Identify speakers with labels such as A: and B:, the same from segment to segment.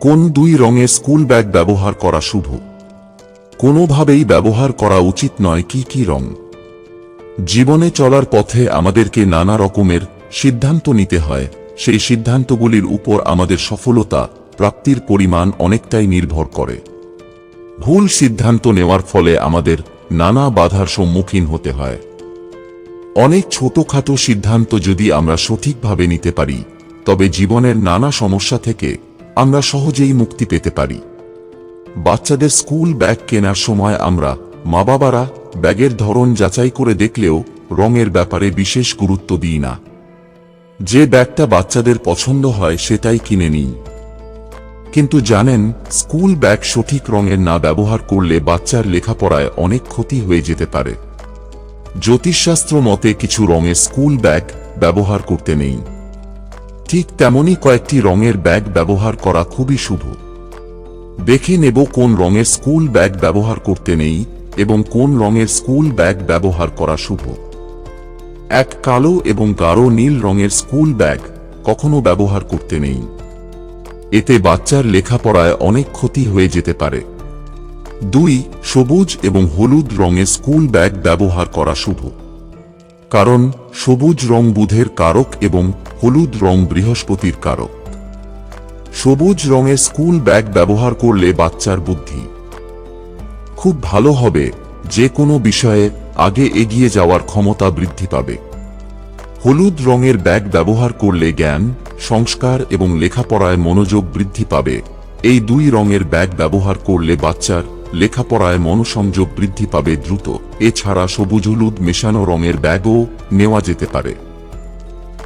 A: কোন দুই রঙের স্কুল ব্যাগ ব্যবহার করা শুভ? কোনোভাবেই ব্যবহার করা উচিত নয় কি কি রং। জীবনে চলার পথে আমাদেরকে নানা রকমের সিদ্ধান্ত নিতে হয়, সেই সিদ্ধান্তগুলির উপর আমাদের সফলতা, প্রাপ্তির পরিমাণ অনেকটাই নির্ভর করে। ভুল সিদ্ধান্ত নেওয়ার ফলে আমাদের নানা বাধার সম্মুখীন হতে হয়। অনেক ছোটখাটো সিদ্ধান্ত যদি আমরা সঠিকভাবে নিতে পারি, তবে জীবনের নানা সমস্যা থেকে আমরা সহজেই মুক্তি পেতে পারি। বাচ্চাদের স্কুল ব্যাগ কেনার সময় আমরা মা বাবারা ব্যাগের ধরন যাচাই করে দেখলেও রঙের ব্যাপারে বিশেষ গুরুত্ব দিই না। যে ব্যাগটা বাচ্চাদের পছন্দ হয় সেটাই কিনে নিই। কিন্তু জানেন, স্কুল ব্যাগ সঠিক রঙের না ব্যবহার করলে বাচ্চার লেখাপড়ায় অনেক ক্ষতি হয়ে যেতে পারে। জ্যোতিষশাস্ত্র মতে কিছু রঙের স্কুল ব্যাগ ব্যবহার করতে নেই। ঠিক তেমনি কয়েকটি রঙের ব্যাগ ব্যবহার করা খুবই শুভ। দেখে নেব কোন রঙের স্কুল ব্যাগ ব্যবহার করতে নেই এবং কোন রঙের স্কুল ব্যাগ ব্যবহার করা শুভ। এক কালো এবং গাঢ় নীল রঙের স্কুল ব্যাগ কখনো ব্যবহার করতে নেই। এতে বাচ্চার লেখাপড়ায় অনেক ক্ষতি হয়ে যেতে পারে। দুই, সবুজ এবং হলুদ রঙের স্কুল ব্যাগ ব্যবহার করা শুভ। কারণ সবুজ রং বুধের কারক এবং হলুদ রং বৃহস্পতির কারক। সবুজ রঙের স্কুল ব্যাগ ব্যবহার করলে বাচ্চার বুদ্ধি। খুব ভালো হবে যে কোনো বিষয়ে আগে এগিয়ে যাওয়ার ক্ষমতা বৃদ্ধি পাবে। হলুদ রঙের ব্যাগ ব্যবহার করলে জ্ঞান, সংস্কার এবং লেখাপড়ায় মনোযোগ বৃদ্ধি পাবে। এই দুই রঙের ব্যাগ ব্যবহার করলে বাচ্চার লেখাপড়ায় মনোসংযোগ বৃদ্ধি পাবে দ্রুত। এছাড়া সবুজ হলুদ মেশানো রঙের ব্যাগও নেওয়া যেতে পারে।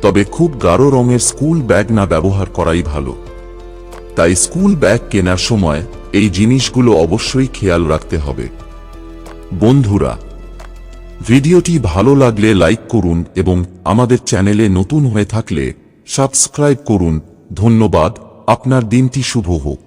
A: তবে খুব গাঢ় রঙের স্কুল ব্যাগ না ব্যবহার করাই ভালো। তাই স্কুল ব্যাগ কেনার সময় এই জিনিসগুলো অবশ্যই খেয়াল রাখতে হবে। বন্ধুরা, ভিডিওটি ভালো লাগলে লাইক করুন এবং আমাদের চ্যানেলে নতুন হয়ে থাকলে সাবস্ক্রাইব করুন। ধন্যবাদ, আপনার দিনটি শুভ হোক।